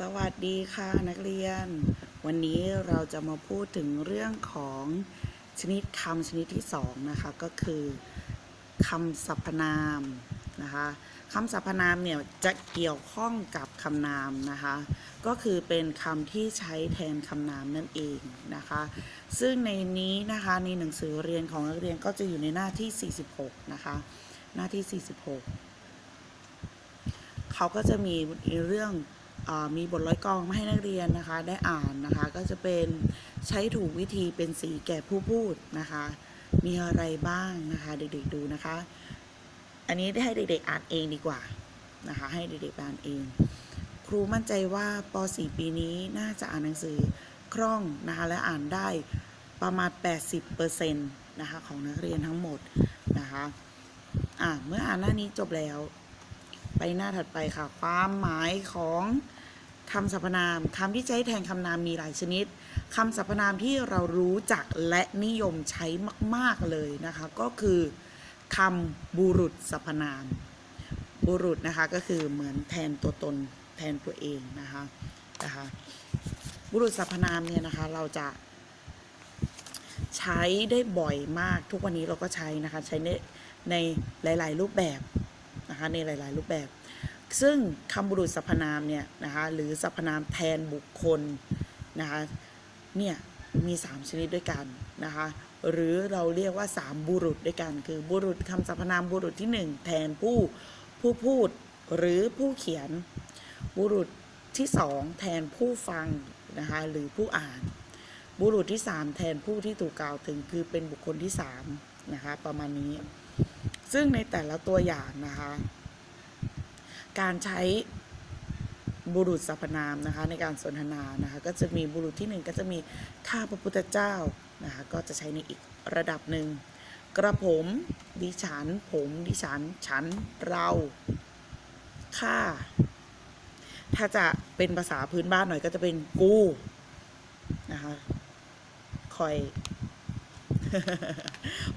สวัสดีค่ะนักเรียน วันนี้เราจะมาพูดถึงเรื่องของชนิดคำชนิดที่สองนะคะ ก็คือคำสรรพนามนะคะคำสรรพนามเนี่ยจะเกี่ยวข้องกับคำนามนะคะ ก็คือเป็นคำที่ใช้แทนคำนามนั่นเองนะคะ ซึ่งในนี้นะคะในหนังสือเรียนของนักเรียนก็จะอยู่ในหน้าที่ 46 นะคะ หน้าที่ 46 เขาก็จะมีเรื่อง มีบทร้อยกรองมาให้นักเรียนนะคะ ได้อ่านนะคะ ก็จะเป็นใช้ถูกวิธีเป็นสีแก่ผู้พูดนะคะ มีอะไรบ้างนะคะ เด็กๆดูนะคะ อันนี้ได้ให้เด็กๆอ่านเองดีกว่านะคะ ให้เด็กๆอ่านเอง ครูมั่นใจว่าป .4 ปีนี้น่าจะอ่านหนังสือคล่องนะคะ และอ่านได้ประมาณ 80%นะคะของนักเรียนทั้งหมดนะคะอะเมื่ออ่านหน้านี้จบแล้ว ไปหน้าถัดไปค่ะ ความหมายของ คำสรรพนามคำที่ใช้แทนคำนามมีหลายชนิดคำสรรพนามที่เรารู้จักและนิยมใช้มาก ๆ เลยนะคะ ก็คือคำบุรุษสรรพนาม บุรุษนะคะก็คือเหมือนแทนตัวตนแทนตัวเองนะคะนะคะบุรุษสรรพนามเนี่ยนะคะเราจะใช้ได้บ่อยมากทุกวันนี้เราก็ใช้นะคะใช้ในในหลาย ๆ รูปแบบนะคะในหลาย ๆ รูปแบบ ซึ่งคำบุรุษสรรพนามเนี่ยนะคะหรือสรรพนามแทนบุคคลนะคะเนี่ยมี 3 ชนิดด้วยกันนะคะหรือเราเรียกว่า 3 บุรุษด้วยกัน คือบุรุษคำสรรพนามบุรุษที่ 1 แทนผู้ผู้พูดหรือผู้เขียน บุรุษที่ 2 แทนผู้ฟังนะคะหรือผู้อ่าน บุรุษที่ 3 แทนผู้ที่ถูกกล่าวถึงคือเป็นบุคคลที่3นะคะประมาณนี้ ซึ่งในแต่ละตัวอย่างนะคะ การใช้บุรุษสรรพนามนะคะในการสนทนานะคะก็จะมีบุรุษที่หนึ่งก็จะมีข้าพระพุทธเจ้านะคะก็จะใช้ในอีกระดับหนึ่งกระผมดิฉัน ผมดิฉัน ฉันเราข้าถ้าจะเป็นภาษาพื้นบ้านหน่อยก็จะเป็นกูนะคะคอย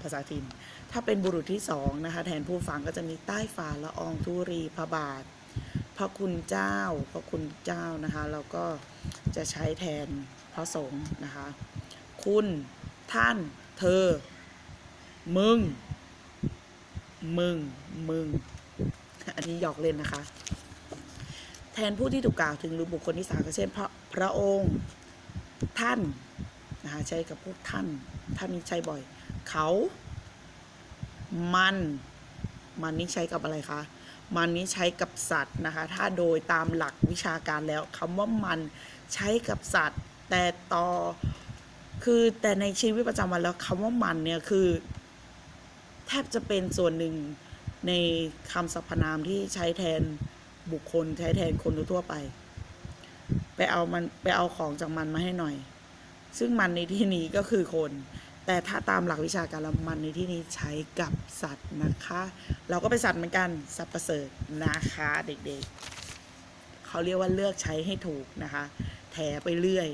ภาษาถิ่น ถ้าเป็นบุรุษที่สองนะคะ แทนผู้ฟังก็จะมีใต้ฝ่าละอองธุรีพระบาท พระคุณเจ้า พระคุณเจ้านะคะเราก็จะใช้แทนพระสงฆ์นะคะ คุณ ท่าน เธอ มึง มึง มึง อันนี้หยอกเล่นนะคะ แทนผู้ที่ถูกกล่าวถึงหรือบุคคลที่สามก็เช่นพระพระองค์ ท่าน นะคะใช้กับพวกท่าน ท่านนี้ใช้บ่อย เขา มัน มันนี้ใช้กับอะไรคะมันนี้ใช้กับสัตว์นะคะ ถ้าโดยตามหลักวิชาการแล้วคำว่ามันใช้กับสัตว์ แต่ต่อคือแต่ในชีวิตประจำวันแล้วคำว่ามันเนี่ยคือ แทบจะเป็นส่วนหนึ่งในคำสรรพนามที่ใช้แทนบุคคล ใช้แทนคนทั่วไป ไปเอามันไปเอาของจากมันมาให้หน่อย ซึ่งมันในที่นี้ก็คือคน แต่ถ้าตามหลักวิชาการแล้วมันในที่นี้ใช้กับสัตว์นะคะ เราก็เป็นสัตว์เหมือนกันสัตว์ประเสริฐนะคะเด็กๆ เขาเรียกว่าเลือกใช้ให้ถูกนะคะ แถไปเรื่อย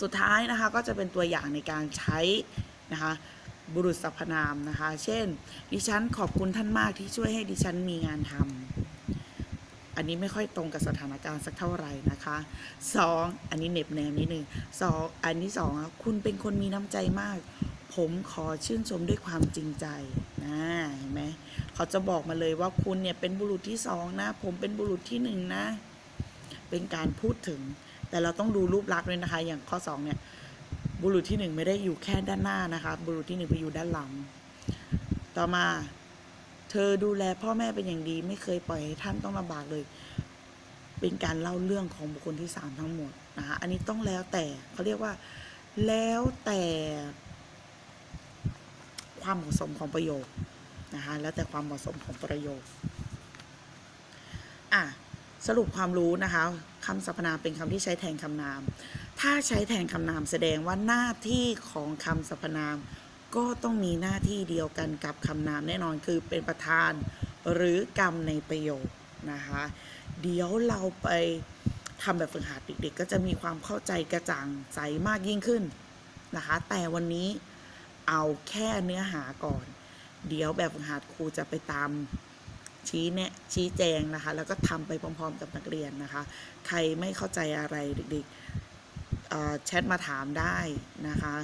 สุดท้ายนะคะก็จะเป็นตัวอย่างในการใช้นะคะบุรุษสรรพนามนะคะ เช่น ดิฉันขอบคุณท่านมากที่ช่วยให้ดิฉันมีงานทำ อันนี้ไม่ค่อยตรงกับสถานการณ์สักเท่าไหร่นะคะสองอันนี้เหน็บแนมนิดนึงสองอันที่สองคุณเป็นคนมีน้ำใจมาก ผมขอชื่นชมด้วยความจริงใจนะเห็นไหมเขาจะบอกมาเลยว่าคุณเนี่ยเป็นบุรุษที่สองนะ ผมเป็นบุรุษที่หนึ่งนะ เป็นการพูดถึง แต่เราต้องดูรูปลักษณ์ด้วยนะคะ อย่างข้อสองเนี่ยบุรุษที่หนึ่งไม่ได้อยู่แค่ด้านหน้านะคะ บุรุษที่หนึ่งไปอยู่ด้านหลัง ต่อมา เธอดูแลพ่อแม่เป็นอย่างดี ไม่เคยปล่อยให้ท่านต้องลำบากเลย เป็นการเล่าเรื่องของบุคคลที่สามทั้งหมดนะคะอันนี้ต้องแล้วแต่เขาเรียกว่า แล้วแต่ความเหมาะสมของประโยคนะคะแล้วแต่ความเหมาะสมของประโยคอะสรุปความรู้นะคะคำสรรพนามเป็นคำที่ใช้แทนคำนาม ถ้าใช้แทนคำนามแสดงว่าหน้าที่ของคำสรรพนาม ก็ต้องมีหน้าที่เดียวกันกับคำนามแน่นอนคือเป็นประธานหรือกรรมในประโยคนะคะ เดี๋ยวเราไปทำแบบฝึกหัดเด็กๆ ก็จะมีความเข้าใจกระจ่างใสมากยิ่งขึ้นนะคะ แต่วันนี้เอาแค่เนื้อหาก่อน เดี๋ยวแบบฝึกหัดครูจะไปตามชี้แนะชี้แจงนะคะ แล้วก็ทำไปพร้อม ๆ กับนักเรียนนะคะ ใครไม่เข้าใจอะไรเด็กๆแชทมาถามได้นะคะ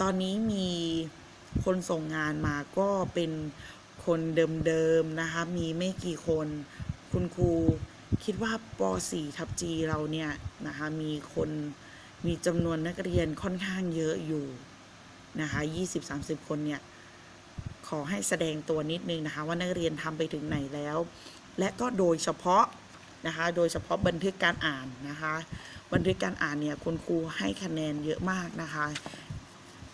ตอนนี้มีคนส่งงานมาก็เป็นคนเดิมๆนะคะ มีไม่กี่คน คุณครูคิดว่าป .4 ทับจีเราเนี่ยนะคะ มีคนมีจำนวนนักเรียนค่อนข้างเยอะอยู่นะคะ20-30 คนเนี่ย ขอให้แสดงตัวนิดนึงนะคะ ว่านักเรียนทำไปถึงไหนแล้ว และก็โดยเฉพาะนะคะ โดยเฉพาะบันทึกการอ่านนะคะ บันทึกการอ่านเนี่ยคุณครูให้คะแนนเยอะมากนะคะ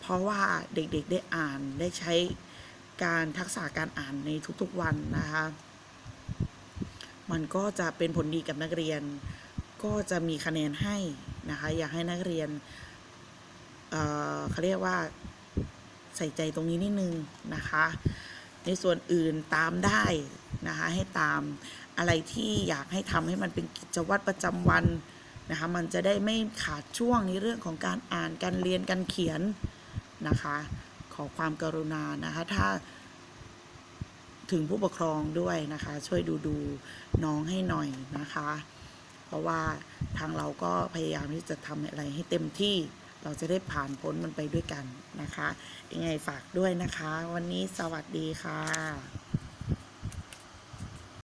เพราะว่าเด็กๆได้อ่านได้ใช้การทักษะการอ่านในทุกๆวันนะคะ มันก็จะเป็นผลดีกับนักเรียน ก็จะมีคะแนนให้นะคะ อยากให้นักเรียนเอ่อเขาเรียกว่าใส่ใจตรงนี้นิดนึงนะคะ ในส่วนอื่นตามได้นะคะให้ตามอะไรที่อยากให้ทำให้มันเป็นกิจวัตรประจำวันนะคะมันจะได้ไม่ขาดช่วงในเรื่องของการอ่านการเรียนการเขียน นะคะ ขอความกรุณานะคะ ถ้าถึงผู้ปกครองด้วยนะคะ ช่วยดูดูน้องให้หน่อยนะคะ เพราะว่าทางเราก็พยายามที่จะทำอะไรให้เต็มที่เราจะได้ผ่านพ้นมันไปด้วยกันนะคะ ยังไงฝากด้วยนะคะ วันนี้สวัสดีค่ะ